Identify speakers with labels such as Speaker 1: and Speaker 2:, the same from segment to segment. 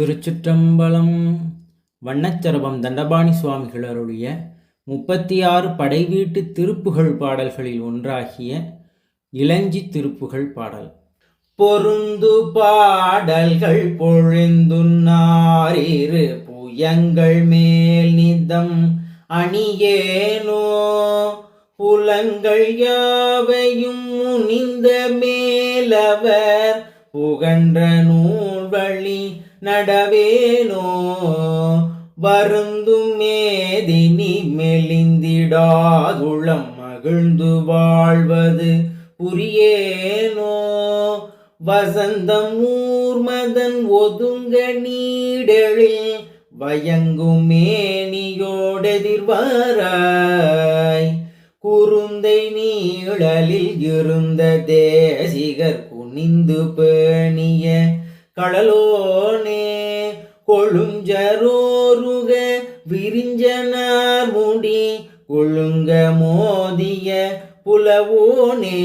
Speaker 1: திருச்சிற்றம்பலம் வண்ணச்சரபம் தண்டபாணி சுவாமிகளருடைய முப்பத்தி ஆறு படைவீட்டு திருப்புகழ் பாடல்களில் ஒன்றாகிய இளஞ்சி திருப்புகழ் பாடல். பொருந்து பாடல்கள் பொழிந்துன்னாரிரு புயங்கள் மேல் நிதம் அணியேனோ? புலங்கள் யாவையும் முனிந்த மேலவர் புகன்ற நூல் வழி நடவேனோ வருந்தும் மேதினி மெலிந்திடாதுளம் மகிழ்ந்து வாழ்வது புரியேனோ. வசந்தம் ஊர்மதன் ஒதுங்க நீடெழில் வயங்கும் மேனியோடெதிர்வாராய் குருந்தை நீழலில் இருந்த தேசிகர் குனிந்து பேணிய கடலோனே கொழுஞ்சரோருக விரிஞ்சனார் முடி கொழுங்க மோதிய புலவோனே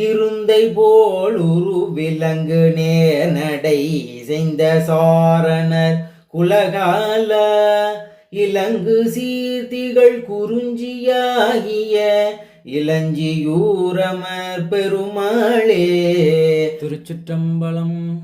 Speaker 1: இருந்தை போல் உரு விலங்கு நேர் நடை செய்த சாரணர் குலகால இலங்கு சீர்த்திகள் குறிஞ்சியாகிய இளஞ்சியூரமர் பெருமாளே. திருச்சிற்றம்பலம்